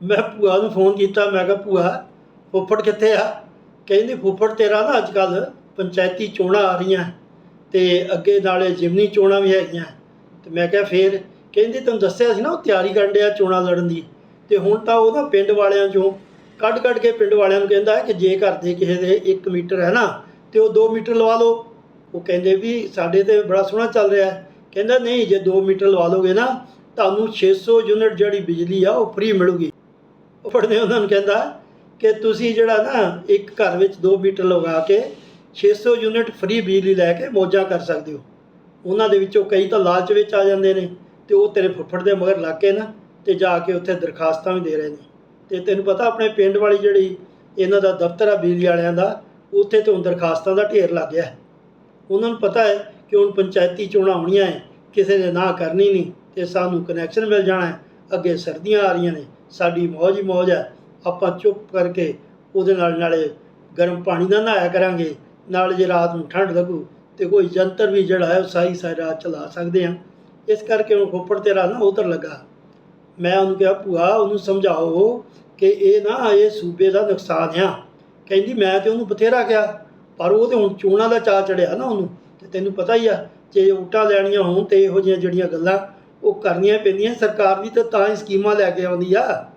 ਮੈਂ ਭੂਆ ਨੂੰ ਫੋਨ ਕੀਤਾ, ਮੈਂ ਕਿਹਾ, ਭੂਆ, ਫੁੱਫੜ ਕਿੱਥੇ ਆ? ਕਹਿੰਦੀ, ਫੁੱਫੜ ਤੇਰਾ ਨਾ ਅੱਜ ਕੱਲ ਪੰਚਾਇਤੀ ਚੋਣਾਂ ਆ ਰਹੀਆਂ ਤੇ ਅੱਗੇ ਨਾਲੇ ਜਿਮਨੀ ਚੋਣਾਂ ਵੀ ਹੈਗੀਆਂ ਤੇ ਮੈਂ ਕਿਹਾ, ਫੇਰ ਕਹਿੰਦੀ, ਤੈਨੂੰ ਦੱਸਿਆ ਸੀ ਨਾ ਉਹ ਤਿਆਰੀ ਕਰਨ ਡਿਆ ਚੋਣਾਂ ਲੜਨ ਦੀ। ਤੇ ਹੁਣ ਤਾਂ ਉਹ ਨਾ ਪਿੰਡ ਵਾਲਿਆਂ ਚੋਂ ਕੱਢ ਕੱਢ ਕੇ ਪਿੰਡ ਵਾਲਿਆਂ ਨੂੰ ਕਹਿੰਦਾ ਕਿ ਜੇ ਘਰ ਦੇ ਕਿਸੇ ਦੇ 1 ਮੀਟਰ ਹੈ ਨਾ, ਤੇ ਉਹ 2 ਮੀਟਰ ਲਵਾ ਲਓ। ਉਹ ਕਹਿੰਦੇ ਵੀ ਸਾਡੇ ਤੇ ਬੜਾ ਸੋਹਣਾ ਚੱਲ ਰਿਹਾ ਹੈ। ਕਹਿੰਦਾ, ਨਹੀਂ, ਜੇ 2 ਮੀਟਰ ਲਵਾ ਲੋਗੇ ਨਾ, ਤੁਹਾਨੂੰ 600 ਯੂਨਿਟ ਜਿਹੜੀ ਬਿਜਲੀ ਆ, ਉਹ ਫ੍ਰੀ ਮਿਲੂਗੀ। ਉਹ ਪੜਦੇ ਉਹਨਾਂ ਨੂੰ ਕਹਿੰਦਾ ਕਿ ਤੁਸੀਂ ਜਿਹੜਾ ਨਾ ਇੱਕ ਘਰ ਵਿੱਚ ਦੋ ਮੀਟਰ ਲਗਾ ਕੇ 600 ਯੂਨਿਟ ਫ੍ਰੀ ਬਿਜਲੀ ਲੈ ਕੇ ਮੌਜਾਂ ਕਰ ਸਕਦੇ ਹੋ। ਉਹਨਾਂ ਦੇ ਵਿੱਚੋਂ ਕਈ ਤਾਂ ਲਾਲਚ ਵਿੱਚ ਆ ਜਾਂਦੇ ਨੇ ਤੇ ਉਹ ਤੇਰੇ ਫੁੱਫੜ ਦੇ ਮਗਰ ਲੱਗ ਕੇ ਨਾ ਤੇ ਜਾ ਕੇ ਉੱਥੇ ਦਰਖਾਸਤਾਂ ਵੀ ਦੇ ਰਹੇ ਨੇ। ਤੇ ਤੈਨੂੰ ਪਤਾ ਆਪਣੇ ਪਿੰਡ ਵਾਲੀ ਜਿਹੜੀ ਇਹਨਾਂ ਦਾ ਦਫ਼ਤਰ ਆ ਬਿਜਲੀ ਵਾਲਿਆਂ ਦਾ, ਉੱਥੇ ਤੋਂ ਦਰਖਾਸਤਾਂ ਦਾ ਢੇਰ ਲੱਗ ਗਿਆ। ਉਹਨਾਂ ਨੂੰ ਪਤਾ ਹੈ ਕਿ ਹੁਣ ਪੰਚਾਇਤੀ ਚੋਣਾਂ ਆਉਣੀਆਂ ਹੈ, ਕਿਸੇ ਨੇ ਨਾ ਕਰਨੀ ਨਹੀਂ ਤੇ ਸਾਨੂੰ ਕਨੈਕਸ਼ਨ ਮਿਲ ਜਾਣਾ ਹੈ। ਅੱਗੇ ਸਰਦੀਆਂ ਆ ਰਹੀਆਂ ਨੇ ਸਾਡੀ ਮੌਜ ਹੀ ਮੌਜ ਹੈ। ਆਪਾਂ ਚੁੱਪ ਕਰਕੇ ਉਹਦੇ ਨਾਲ ਨਾਲੇ ਗਰਮ ਪਾਣੀ ਨਾਲ ਨਹਾਇਆ ਕਰਾਂਗੇ। ਨਾਲ ਜੇ ਰਾਤ ਨੂੰ ਠੰਡ ਲੱਗੂ ਤੇ ਕੋਈ ਜੰਤਰ ਵੀ ਜਿਹੜਾ ਹੈ ਉਹ ਸਾਰੀ ਸਾਰੀ ਰਾਤ ਚਲਾ ਸਕਦੇ ਹਾਂ। ਇਸ ਕਰਕੇ ਉਹ ਖੋਪੜ ਤੇਰਾ ਨਾ ਉਧਰ ਲੱਗਾ। ਮੈਂ ਉਹਨੂੰ ਕਿਹਾ, ਭੂਆ, ਉਹਨੂੰ ਸਮਝਾਓ ਕਿ ਇਹ ਨਾ ਇਹ ਸੂਬੇ ਦਾ ਨੁਕਸਾਨ ਆ। ਕਹਿੰਦੀ, ਮੈਂ ਤੇ ਉਹਨੂੰ ਬਥੇਰਾ ਕਿਹਾ, ਪਰ ਉਹ ਤੇ ਹੁਣ ਚੋਣਾਂ ਦਾ ਚਾਅ ਚੜਿਆ ਨਾ ਉਹਨੂੰ। ਤੇ ਤੈਨੂੰ ਪਤਾ ਹੀ ਆ, ਜੇ ਉਲਟਾ ਲੈਣੀਆਂ ਹੋਣ ਤੇ ਇਹੋ ਜਿਹੀਆਂ ਜਿਹੜੀਆਂ ਗੱਲਾਂ ਉਹ ਕਰਨੀਆਂ ਪੈਂਦੀਆਂ ਸਰਕਾਰ ਵੀ ਤਾਂ ਤਾਂ ਹੀ ਸਕੀਮਾਂ ਲੈ ਕੇ ਆਉਂਦੀ ਆ।